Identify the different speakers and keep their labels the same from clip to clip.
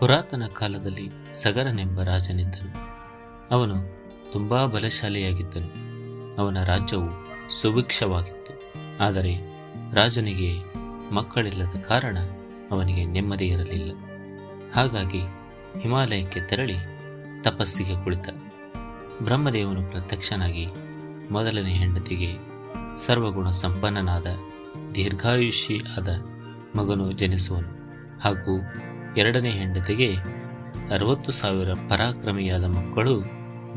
Speaker 1: ಪುರಾತನ ಕಾಲದಲ್ಲಿ ಸಗರನೆಂಬ ರಾಜನಿದ್ದನು. ಅವನು ತುಂಬಾ ಬಲಶಾಲಿಯಾಗಿದ್ದನು. ಅವನ ರಾಜ್ಯವು ಸುಭಿಕ್ಷವಾಗಿತ್ತು. ಆದರೆ ರಾಜನಿಗೆ ಮಕ್ಕಳಿಲ್ಲದ ಕಾರಣ ಅವನಿಗೆ ನೆಮ್ಮದಿ ಇರಲಿಲ್ಲ. ಹಾಗಾಗಿ ಹಿಮಾಲಯಕ್ಕೆ ತೆರಳಿ ತಪಸ್ಸಿಗೆ ಕುಳಿತ. ಬ್ರಹ್ಮದೇವನು ಪ್ರತ್ಯಕ್ಷನಾಗಿ ಮೊದಲನೇ ಹೆಂಡತಿಗೆ ಸರ್ವಗುಣ ಸಂಪನ್ನನಾದ ದೀರ್ಘಾಯುಷಿ ಆದ ಮಗನು ಜನಿಸುವನು. ಹಾಗೂ ಎರಡನೇ ಹೆಂಡತಿಗೆ ಅರವತ್ತು ಸಾವಿರ ಪರಾಕ್ರಮಿಯಾದ ಮಕ್ಕಳು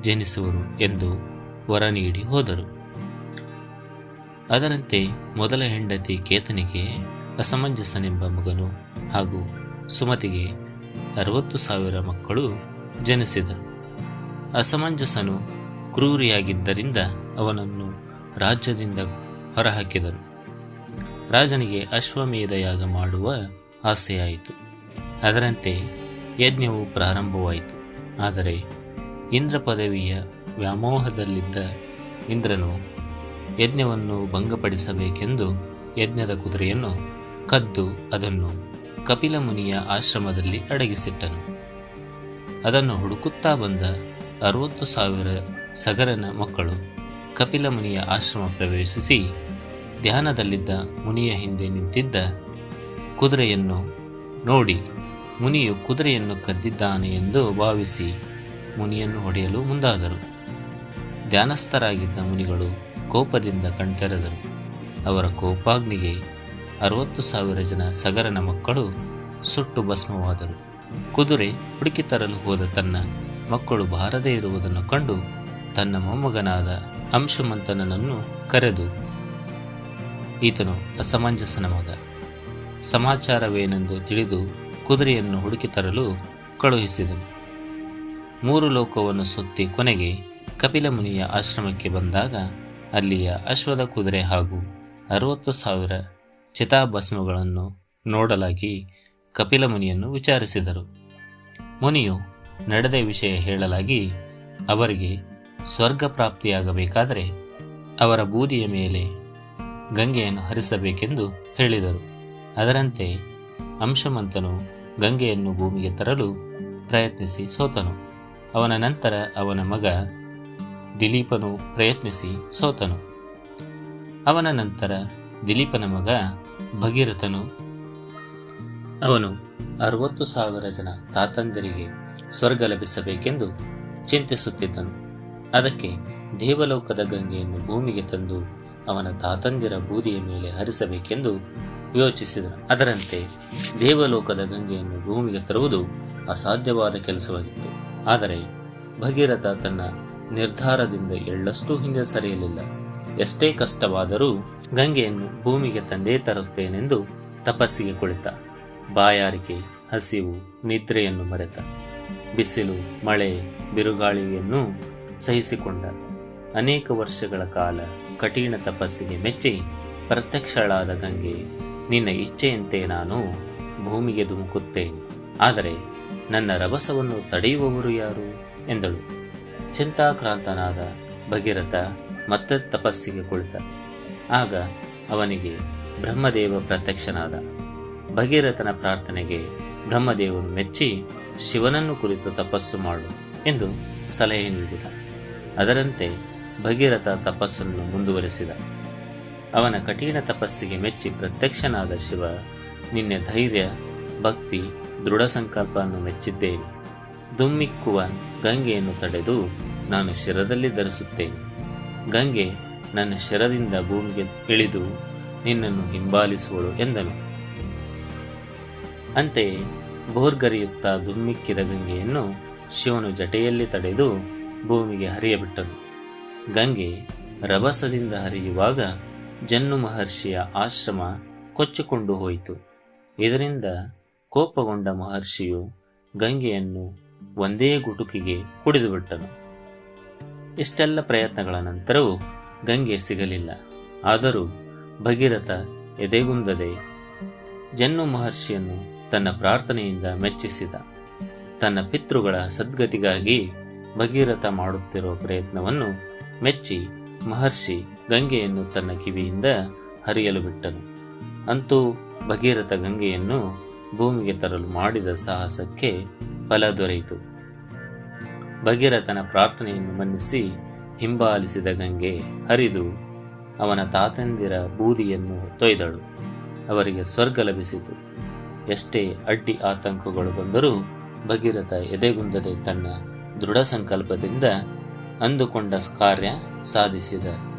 Speaker 1: ಜನಿಸುವರು ಎಂದು ವರ ನೀಡಿ ಹೋದರು. ಅದರಂತೆ ಮೊದಲ ಹೆಂಡತಿ ಕೇತನಿಗೆ ಅಸಮಂಜಸನೆಂಬ ಮಗನು ಹಾಗೂ ಸುಮತಿಗೆ ಅರವತ್ತು ಸಾವಿರ ಮಕ್ಕಳು ಜನಿಸಿದರು ಅಸಮಂಜಸನು ಕ್ರೂರಿಯಾಗಿದ್ದರಿಂದ ಅವನನ್ನು ರಾಜ್ಯದಿಂದ ಹೊರಹಾಕಿದರು. ರಾಜನಿಗೆ ಅಶ್ವಮೇಧ ಯಾಗ ಮಾಡುವ ಆಸೆಯಾಯಿತು. ಅದರಂತೆ ಯಜ್ಞವು ಪ್ರಾರಂಭವಾಯಿತು. ಆದರೆ ಇಂದ್ರ ಪದವಿಯ ವ್ಯಾಮೋಹದಲ್ಲಿದ್ದ ಇಂದ್ರನು ಯಜ್ಞವನ್ನು ಭಂಗಪಡಿಸಬೇಕೆಂದು ಯಜ್ಞದ ಕುದುರೆಯನ್ನು ಕದ್ದು ಅದನ್ನು ಕಪಿಲ ಮುನಿಯ ಆಶ್ರಮದಲ್ಲಿ ಅಡಗಿಸಿಟ್ಟನು. ಅದನ್ನು ಹುಡುಕುತ್ತಾ ಬಂದ ಅರವತ್ತು ಸಾವಿರ ಸಗರನ ಮಕ್ಕಳು ಕಪಿಲ ಮುನಿಯ ಆಶ್ರಮ ಪ್ರವೇಶಿಸಿ ಧ್ಯಾನದಲ್ಲಿದ್ದ ಮುನಿಯ ಹಿಂದೆ ನಿಂತಿದ್ದ ಕುದುರೆಯನ್ನು ನೋಡಿ ಮುನಿಯು ಕುದುರೆಯನ್ನು ಕದ್ದಿದ್ದಾನೆ ಎಂದು ಭಾವಿಸಿ ಮುನಿಯನ್ನು ಹೊಡೆಯಲು ಮುಂದಾದರು. ಧ್ಯಾನಸ್ಥರಾಗಿದ್ದ ಮುನಿಗಳು ಕೋಪದಿಂದ ಕಣ್ತೆರೆದರು. ಅವರ ಕೋಪಾಗ್ನಿಗೆ ಅರವತ್ತು ಸಾವಿರ ಜನ ಸಗರನ ಮಕ್ಕಳು ಸುಟ್ಟು ಭಸ್ಮವಾದರು. ಕುದುರೆ ಹುಡುಕಿ ತರಲು ಹೋದ ತನ್ನ ಮಕ್ಕಳು ಬಾರದೇ ಇರುವುದನ್ನು ಕಂಡು ತನ್ನ ಮೊಮ್ಮಗನಾದ ಅಂಶುಮಂತನನ್ನು ಕರೆದು, ಈತನು ಅಸಮಂಜಸನ ಮಗ. ಸಮಾಚಾರವೇನೆಂದು ತಿಳಿದು ಕುದುರೆಯನ್ನು ಹುಡುಕಿ ತರಲು ಕಳುಹಿಸಿದನು. ಮೂರು ಲೋಕವನ್ನು ಸುತ್ತಿ ಕೊನೆಗೆ ಕಪಿಲ ಮುನಿಯ ಆಶ್ರಮಕ್ಕೆ ಬಂದಾಗ ಅಲ್ಲಿಯ ಅಶ್ವದ ಕುದುರೆ ಹಾಗೂ ಅರವತ್ತು ಸಾವಿರ ಚಿತಾಭಸ್ಮಗಳನ್ನು ನೋಡಲಾಗಿ ಕಪಿಲ ಮುನಿಯನ್ನು ವಿಚಾರಿಸಿದರು. ಮುನಿಯು ನಡೆದ ವಿಷಯ ಹೇಳಲಾಗಿ ಅವರಿಗೆ ಸ್ವರ್ಗ ಪ್ರಾಪ್ತಿಯಾಗಬೇಕಾದರೆ ಅವರ ಬೂದಿಯ ಮೇಲೆ ಗಂಗೆಯನ್ನು ಹರಿಸಬೇಕೆಂದು ಹೇಳಿದರು. ಅದರಂತೆ ಅಂಶಮಂತನು ಗಂಗೆಯನ್ನು ಭೂಮಿಗೆ ತರಲು ಪ್ರಯತ್ನಿಸಿ ಸೋತನು. ಅವನ ನಂತರ ಅವನ ಮಗ ದಿಲೀಪನು ಪ್ರಯತ್ನಿಸಿ ಸೋತನು. ಅವನ ನಂತರ ದಿಲೀಪನ ಮಗ ಭಗೀರಥನು. ಅವನು ಅರವತ್ತು ಸಾವಿರ ಜನ ತಾತಂದಿರಿಗೆ ಸ್ವರ್ಗ ಲಭಿಸಬೇಕೆಂದು ಚಿಂತಿಸುತ್ತಿದ್ದನು. ಅದಕ್ಕೆ ದೇವಲೋಕದ ಗಂಗೆಯನ್ನು ಭೂಮಿಗೆ ತಂದು ಅವನ ತಾತಂದಿರ ಬೂದಿಯ ಮೇಲೆ ಹರಿಸಬೇಕೆಂದು ಯೋಚಿಸಿದನು ಅದರಂತೆ ದೇವಲೋಕದ ಗಂಗೆಯನ್ನು ಭೂಮಿಗೆ ತರುವುದು ಅಸಾಧ್ಯವಾದ ಕೆಲಸವಾಗಿತ್ತು. ಆದರೆ ಭಗೀರಥ ತನ್ನ ನಿರ್ಧಾರದಿಂದ ಎಳ್ಳಷ್ಟು ಹಿಂದೆ ಸರಿಯಲಿಲ್ಲ. ಎಷ್ಟೇ ಕಷ್ಟವಾದರೂ ಗಂಗೆಯನ್ನು ಭೂಮಿಗೆ ತಂದೇ ತರುತ್ತೇನೆಂದು ತಪಸ್ಸಿಗೆ ಕುಳಿತ. ಬಾಯಾರಿಕೆ, ಹಸಿವು, ನಿದ್ರೆಯನ್ನು ಮರೆತ. ಬಿಸಿಲು, ಮಳೆ, ಬಿರುಗಾಳಿಯನ್ನು ಸಹಿಸಿಕೊಂಡ. ಅನೇಕ ವರ್ಷಗಳ ಕಾಲ ಕಠಿಣ ತಪಸ್ಸಿಗೆ ಮೆಚ್ಚಿ ಪ್ರತ್ಯಕ್ಷಳಾದ ಗಂಗೆ ನಿನ್ನ ಇಚ್ಛೆಯಂತೆ ನಾನು ಭೂಮಿಗೆ ಧುಮುಕುತ್ತೇನೆ. ಆದರೆ ನನ್ನ ರಭಸವನ್ನು ತಡೆಯುವವರು ಯಾರು? ಎಂದಳು. ಚಿಂತಾಕ್ರಾಂತನಾದ ಭಗೀರಥ ಮತ್ತೆ ತಪಸ್ಸಿಗೆ ಕುಳಿತ. ಆಗ ಅವನಿಗೆ ಬ್ರಹ್ಮದೇವ ಪ್ರತ್ಯಕ್ಷನಾದ. ಭಗೀರಥನ ಪ್ರಾರ್ಥನೆಗೆ ಬ್ರಹ್ಮದೇವರು ಮೆಚ್ಚಿ ಶಿವನನ್ನು ಕುರಿತು ತಪಸ್ಸು ಮಾಡು ಎಂದು ಸಲಹೆ ನೀಡಿದ. ಅದರಂತೆ ಭಗೀರಥ ತಪಸ್ಸನ್ನು ಮುಂದುವರೆಸಿದ. ಅವನ ಕಠಿಣ ತಪಸ್ಸಿಗೆ ಮೆಚ್ಚಿ ಪ್ರತ್ಯಕ್ಷನಾದ ಶಿವ, ನಿನ್ನೆ ಧೈರ್ಯ, ಭಕ್ತಿ, ದೃಢ ಸಂಕಲ್ಪವನ್ನು ಮೆಚ್ಚಿದ್ದೇನೆ. ದುಮ್ಮಿಕ್ಕುವ ಗಂಗೆಯನ್ನು ತಡೆದು ನಾನು ಶಿರದಲ್ಲಿ ಧರಿಸುತ್ತೇನೆ. ಗಂಗೆ ನನ್ನ ಶಿರದಿಂದ ಭೂಮಿಗೆ ಇಳಿದು ನಿನ್ನನ್ನು ಹಿಂಬಾಲಿಸುವಳು ಎಂದನು. ಅಂತೆಯೇ ಭೋರ್ಗರಿಯುತ್ತ ದುಮ್ಮಿಕ್ಕಿದ ಗಂಗೆಯನ್ನು ಶಿವನು ಜಟೆಯಲ್ಲಿ ತಡೆದು ಭೂಮಿಗೆ ಹರಿಯಬಿಟ್ಟನು. ಗಂಗೆ ರಭಸದಿಂದ ಹರಿಯುವಾಗ ಜನ್ನು ಮಹರ್ಷಿಯ ಆಶ್ರಮ ಕೊಚ್ಚಿಕೊಂಡು ಹೋಯಿತು. ಇದರಿಂದ ಕೋಪಗೊಂಡ ಮಹರ್ಷಿಯು ಗಂಗೆಯನ್ನು ಒಂದೇ ಗುಟುಕಿಗೆ ಕುಡಿದುಬಿಟ್ಟನು. ಇಷ್ಟೆಲ್ಲ ಪ್ರಯತ್ನಗಳ ನಂತರವೂ ಗಂಗೆ ಸಿಗಲಿಲ್ಲ. ಆದರೂ ಭಗೀರಥ ಎದೆಗುಂದದೆ ಜನ್ನು ಮಹರ್ಷಿಯನ್ನು ತನ್ನ ಪ್ರಾರ್ಥನೆಯಿಂದ ಮೆಚ್ಚಿಸಿದ. ತನ್ನ ಪಿತೃಗಳ ಸದ್ಗತಿಗಾಗಿ ಭಗೀರಥ ಮಾಡುತ್ತಿರುವ ಪ್ರಯತ್ನವನ್ನು ಮೆಚ್ಚಿ ಮಹರ್ಷಿ ಗಂಗೆಯನ್ನು ತನ್ನ ಕಿವಿಯಿಂದ ಹರಿಯಲು ಬಿಟ್ಟನು. ಅಂತೂ ಭಗೀರಥ ಗಂಗೆಯನ್ನು ಭೂಮಿಗೆ ತರಲು ಮಾಡಿದ ಸಾಹಸಕ್ಕೆ ಫಲ ದೊರೆಯಿತು. ಭಗೀರಥನ ಪ್ರಾರ್ಥನೆಯನ್ನು ಮನ್ನಿಸಿ ಹಿಂಬಾಲಿಸಿದ ಗಂಗೆ ಹರಿದು ಅವನ ತಾತಂದಿರ ಬೂದಿಯನ್ನು ತೊಯ್ದಳು. ಅವರಿಗೆ ಸ್ವರ್ಗ ಲಭಿಸಿತು. ಎಷ್ಟೇ ಅಡ್ಡಿ ಆತಂಕಗಳು ಬಂದರೂ ಭಗೀರಥ ಎದೆಗುಂದದೆ ತನ್ನ ದೃಢ ಸಂಕಲ್ಪದಿಂದ ಅಂದುಕೊಂಡ ಕಾರ್ಯ ಸಾಧಿಸಿದ.